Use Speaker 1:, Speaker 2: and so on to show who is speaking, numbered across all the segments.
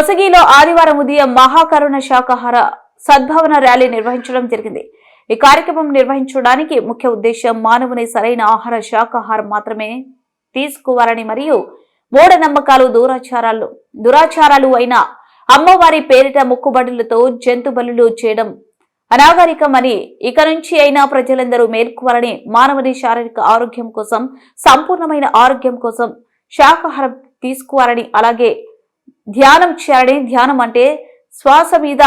Speaker 1: కొసగిలో ఆదివారం ఉదయం మహాకరుణ శాకాహార సద్భావన ర్యాలీ నిర్వహించడం జరిగింది. ఈ కార్యక్రమం నిర్వహించడానికి ముఖ్య ఉద్దేశం మానవుని సరైన ఆహార శాకాహారం మాత్రమే తీసుకోవాలని మరియు మూఢనమ్మకాలు దూరాచారాలు దురాచారాలు అయిన అమ్మవారి పేరిట మొక్కుబడులతో జంతు బలులు చేయడం అనాగరికమని ఇక నుంచి అయినా ప్రజలందరూ మేల్కోవాలని మానవుని శారీరక ఆరోగ్యం కోసం సంపూర్ణమైన ఆరోగ్యం కోసం శాకాహారం తీసుకోవాలని అలాగే ధ్యానం చేయాలని ధ్యానం అంటే శ్వాస మీద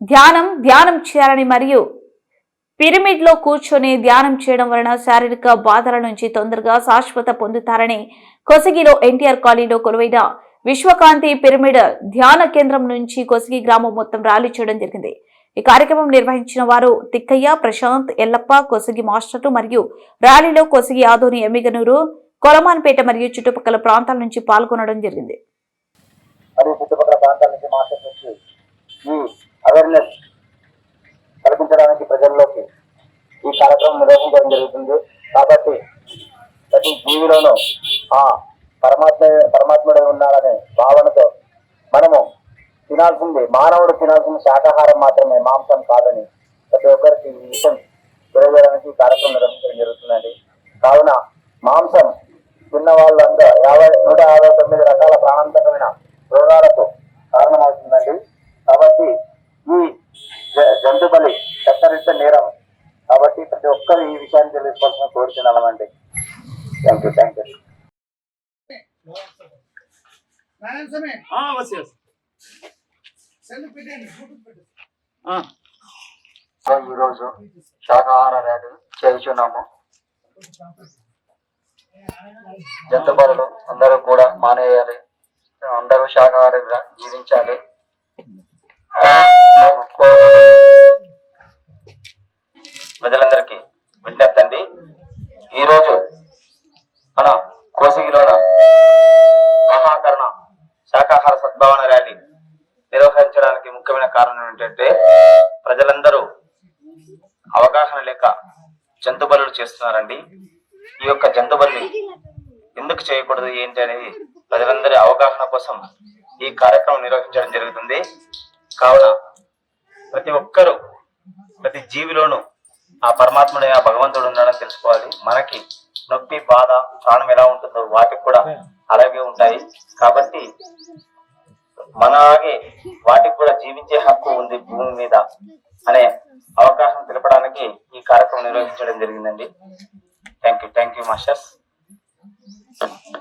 Speaker 1: ధ్యానం ధ్యానం చేయాలని మరియు పిరమిడ్లో కూర్చొని ధ్యానం చేయడం వలన శారీరక బాధల నుంచి తొందరగా శాశ్వత పొందుతారని కొసగిలో ఎన్టీఆర్ కాలనీలో కొలువైన విశ్వకాంతి పిరమిడ్ ధ్యాన కేంద్రం నుంచి కొసగి గ్రామం మొత్తం ర్యాలీ చేయడం జరిగింది. ఈ కార్యక్రమం నిర్వహించిన వారు తిక్కయ్య ప్రశాంత్ ఎల్లప్ప కొసగి మాస్టర్లు మరియు ర్యాలీలో కొసగి ఆదోని ఎమ్మిగనూరు కొలమాన్పేట మరియు చుట్టుపక్కల ప్రాంతాల నుంచి పాల్గొనడం జరిగింది.
Speaker 2: ప్రాంతాల నుంచి నుంచి ఈ అవేర్నెస్ కల్పించడానికి ప్రజల్లోకి ఈ కార్యక్రమం నిర్వహించడం జరుగుతుంది. కాబట్టి ప్రతి జీవిలోనూ ఆ పరమాత్మ పరమాత్ముడే ఉన్నాడనే భావనతో మనము తినాల్సింది మానవుడు తినాల్సిన శాకాహారం మాత్రమే మాంసం కాదని ప్రతి ఒక్కరికి ఈ విషయం తెలియజేయడానికి ఈ కార్యక్రమం నిర్వహించడం జరుగుతుందండి. కావున మాంసం తిన్న వాళ్ళంతా యాభై నూట యాభై తొమ్మిది రకాల ప్రాణాంతకమైన రోగాలకు కారణమవుతుందండి. కాబట్టి ఈ జంతు బలి చట్టరీత నేరం కాబట్టి ప్రతి ఒక్కరు ఈ విషయాన్ని తెలుసుకోవాల్సిన కోరుతున్నామండి థ్యాంక్ యూ థ్యాంక్ యూ ఈరోజు శాకాహార ర్యాలీ చేస్తున్నాము. జంతువులు అందరూ కూడా మానేయాలి. అందరూ శాకాహారంగా జీవించాలి. ప్రజలందరికీ విజ్ఞప్తి అండి ఈరోజు మన కోసిగిలోన మహాకరణ శాకాహార సద్భావన ర్యాలీ నిర్వహించడానికి ముఖ్యమైన కారణం ఏంటంటే ప్రజలందరూ అవగాహన లేక జంతు చేస్తున్నారండి. ఈ యొక్క జంతు ఎందుకు చేయకూడదు ఏంటి అనేది ప్రజలందరి అవగాహన కోసం ఈ కార్యక్రమం నిర్వహించడం జరుగుతుంది. కావున ప్రతి ఒక్కరూ ప్రతి జీవిలోనూ ఆ పరమాత్ముడే ఆ భగవంతుడు ఉన్నాడని తెలుసుకోవాలి. మనకి నొప్పి బాధ ప్రాణం ఎలా ఉంటుందో వాటికి కూడా అలాగే ఉంటాయి. కాబట్టి మనలాగే వాటికి కూడా జీవించే హక్కు ఉంది భూమి మీద అనే అవకాశం తెలపడానికి ఈ కార్యక్రమం నిర్వహించడం జరిగిందండి. Thank you thank you masters.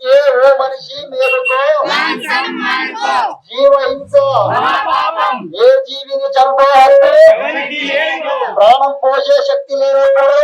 Speaker 2: అందుకే ఓ మనిషి మేలుకో? జీవ హింస
Speaker 3: పాపం
Speaker 2: ఏ జీవిని
Speaker 3: ఎవరికి లేదు
Speaker 2: ప్రాణం పోసే శక్తి లేనప్పుడు